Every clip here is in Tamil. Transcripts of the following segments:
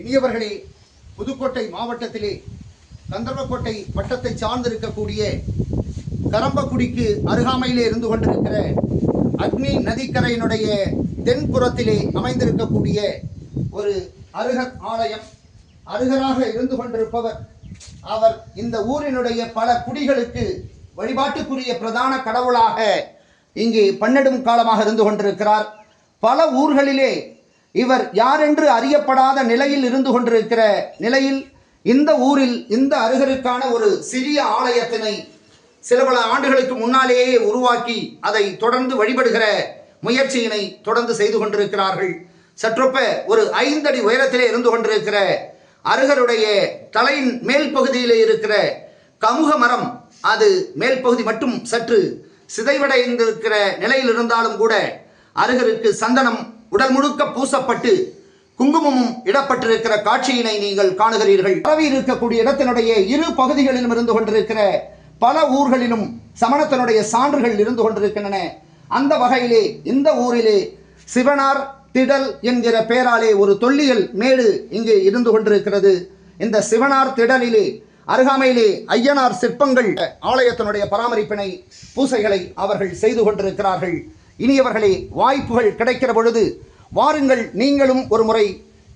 இனியவர்களே புதுக்கோட்டை மாவட்டத்திலே கந்தர்வக்கோட்டை வட்டத்தை சார்ந்திருக்கக்கூடிய கரம்பக்குடிக்கு அருகாமையிலே இருந்து கொண்டிருக்கிற அக்னி நதிக்கரையினுடைய தென்புறத்திலே அமைந்திருக்கக்கூடிய ஒரு அருகர் ஆலயம் அருகராக இருந்து கொண்டிருப்பவர். அவர் இந்த ஊரினுடைய பல குடிகளுக்கு வழிபாட்டுக்குரிய பிரதான கடவுளாக இங்கே பன்னெடும் காலமாக இருந்து கொண்டிருக்கிறார். பல ஊர்களிலே இவர் யாரென்று அறியப்படாத நிலையில் இருந்து கொண்டிருக்கிற நிலையில் இந்த ஊரில் இந்த அருகருக்கான ஒரு சிறிய ஆலயத்தினை சில பல ஆண்டுகளுக்கு முன்னாலேயே உருவாக்கி அதை தொடர்ந்து வழிபடுகிற முயற்சியினை தொடர்ந்து செய்து கொண்டிருக்கிறார்கள். சற்றொப்ப ஒரு ஐந்தடி உயரத்திலே இருந்து கொண்டிருக்கிற அருகருடைய தலையின் மேல் பகுதியிலே இருக்கிற கமுக மரம் அது மேல் பகுதி மட்டும் சற்று சிதைவடைந்திருக்கிற நிலையில் இருந்தாலும் கூட அருகருக்கு சந்தனம் உடல் முழுக்க பூசப்பட்டு குங்குமமும் இடப்பட்டிருக்கிற காட்சியினை நீங்கள் காணுகிறீர்கள். பரவி இருக்கக்கூடிய இடத்தினுடைய இரு பகுதிகளிலும் இருந்து கொண்டிருக்கிற பல ஊர்களிலும் சமணத்தினுடைய சான்றுகள் இருந்து கொண்டிருக்கின்றன. அந்த வகையிலே இந்த ஊரிலே சிவனார் திடல் என்கிற பெயராலே ஒரு தொல்லியல் மேடு இங்கே இருந்து கொண்டிருக்கிறது. இந்த சிவனார் திடலிலே அருகாமையிலே ஐயனார் சிற்பங்கள் ஆலயத்தினுடைய பராமரிப்பினை பூசைகளை அவர்கள் செய்து கொண்டிருக்கிறார்கள். இனியவர்களே வாய்ப்புகள் கிடைக்கிற பொழுது வாருங்கள் நீங்களும் ஒரு முறை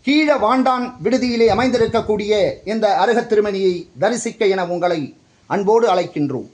கீழ வாண்டான் விடுதியிலே அமைந்திருக்கக்கூடிய இந்த அருகத் திருமணியை தரிசிக்க என உங்களை அன்போடு அழைக்கின்றோம்.